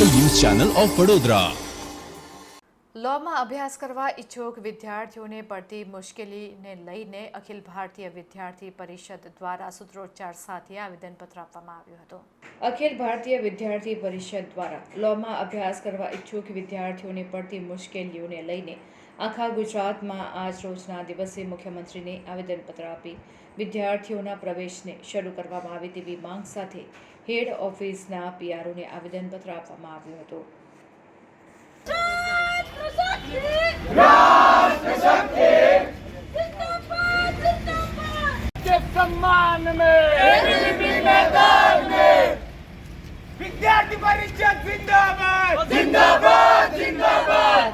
Local news channel of Vadodara. લોમાં અભ્યાસ કરવા ઈચ્છુક વિદ્યાર્થીઓને પડતી મુશ્કેલીને લઈને અખિલ ભારતીય વિદ્યાર્થી પરિષદ દ્વારા સૂત્રોચ્ચાર સાથે આવેદનપત્ર આપવામાં આવ્યું હતું. અખિલ ભારતીય વિદ્યાર્થી પરિષદ દ્વારા લોમાં અભ્યાસ કરવા ઈચ્છુક વિદ્યાર્થીઓને પડતી મુશ્કેલીઓને લઈને આખા ગુજરાતમાં આજ રોજના દિવસે મુખ્યમંત્રીને આવેદનપત્ર આપી વિદ્યાર્થીઓના પ્રવેશને શરૂ કરવામાં આવે તેવી માંગ સાથે હેડ ઓફિસના પીઆરઓને આવેદનપત્ર આપવામાં આવ્યું હતું. सम्मान में मैदान में विद्यार्थी परिषद जिंदाबाद जिंदाबाद जिंदाबाद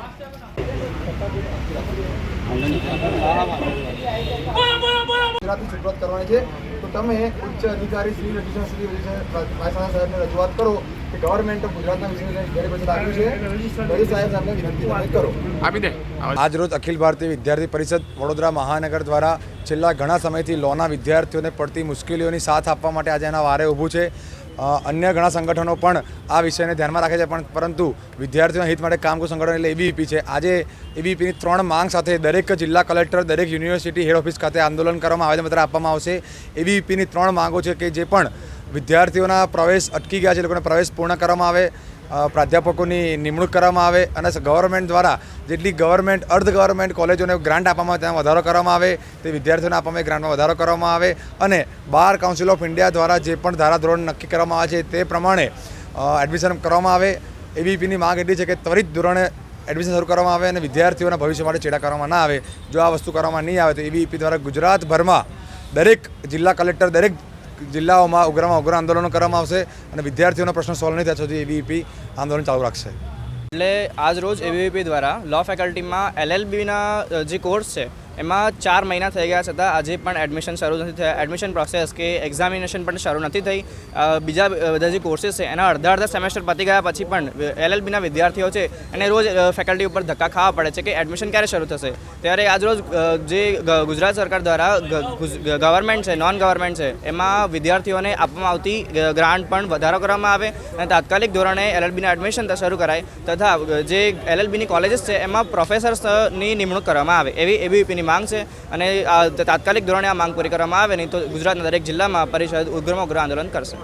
ગુજરાતની શરૂઆત કરવાની છે તો તમે ઉચ્ચ અધિકારી શ્રી રજિસ્ટર શ્રી વાયસા સાહેબને રજૂઆત કરો કે ગવર્મેન્ટ ગુજરાતના સાહેબ સાહેબને વિનંતી અખિલ ભારતીય વિદ્યાર્થી પરિષદ વડોદરા મહાનગર દ્વારા છેલ્લા ઘણા સમયથી લોના વિદ્યાર્થીઓને પડતી મુશ્કેલીઓની સાથ આપવા માટે આજે એના વારે ઊભું છે. અન્ય ઘણા સંગઠનો પણ આ વિષયને ધ્યાનમાં રાખે છે પણ પરંતુ વિદ્યાર્થીઓના હિત માટે કામ કરતું સંગઠન એટલે એબીપી છે. આજે એબીપીની ત્રણ માંગ સાથે દરેક જિલ્લા કલેક્ટર દરેક યુનિવર્સિટી હેડ ઓફિસ ખાતે આંદોલન કરવામાં આવેદનપત્ર આપવામાં આવશે. એબીપીની ત્રણ માંગો છે કે જે પણ વિદ્યાર્થીઓના પ્રવેશ અટકી ગયા છે એ લોકોને પ્રવેશ પૂર્ણ કરવામાં આવે પ્રાધ્યાપકોની નિમણૂક કરવામાં આવે અને ગવર્મેન્ટ દ્વારા જેટલી ગવર્મેન્ટ, અર્ધ ગવર્મેન્ટ કોલેજોને ગ્રાન્ટ આપવામાં ત્યાં વધારો કરવામાં આવે, તે વિદ્યાર્થીઓને આપવામાં ગ્રાન્ટમાં વધારો કરવામાં આવે અને બાર કાઉન્સિલ ઓફ ઇન્ડિયા દ્વારા જે પણ ધારાધોરણ નક્કી કરવામાં આવે છે તે પ્રમાણે એડમિશન કરવામાં આવે. એબીપીની માંગ એટલી છે કે ત્વરિત ધોરણે એડમિશન શરૂ કરવામાં આવે અને વિદ્યાર્થીઓના ભવિષ્ય માટે ચેડા કરવામાં ના આવે. જો આ વસ્તુ કરવામાં નહીં આવે તો એબીપી દ્વારા ગુજરાતભરમાં દરેક જિલ્લા કલેક્ટર, દરેક જિલ્લાઓમાં ઉગ્રમાં ઉગ્ર આંદોલનો કરવામાં આવશે અને વિદ્યાર્થીઓનો પ્રશ્ન સોલ્વ નહીં થયા સુધી એબીપી આંદોલન ચાલુ રાખશે. એટલે આજ રોજ એબીવીપી દ્વારા લો ફેકલ્ટીમાં એલએલબીના જે કોર્સ છે એમાં ચાર મહિના થઈ ગયા છતાં આજે પણ એડમિશન શરૂ નથી થયા. એડમિશન પ્રોસેસ કે એક્ઝામિનેશન પણ શરૂ નથી થઈ. બીજા બધા જે કોર્સીસ છે, એના અડધા અડધા સેમેસ્ટર પતી ગયા પછી પણ એલએલબીના વિદ્યાર્થીઓ છે, એને રોજ ફેકલ્ટી ઉપર ધક્કા ખાવા પડે છે કે એડમિશન ક્યારે શરૂ થશે? ત્યારે આજ રોજ જે ગુજરાત સરકાર દ્વારા ગવર્મેન્ટ છે નોન ગવર્મેન્ટ છે એમાં વિદ્યાર્થીઓને આપવામાં આવતી ગ્રાન્ટ પણ વધારો કરવામાં આવે અને તાત્કાલિક ધોરણે એલએલબીના એડમિશન શરૂ કરાય. તથા જે એલએલબીની કોલેજીસ છે, એમાં પ્રોફેસર્સની નિમણૂક કરવામાં આવે. એવી એબીવીપીની માંગ છે અને તાત્કાલિક ધોરણે આ માંગ પૂરી કરવામાં આવે નહીં તો ગુજરાતના દરેક જિલ્લામાં પરિષદ ઉગ્રમાં ઉગ્ર આંદોલન કરશે.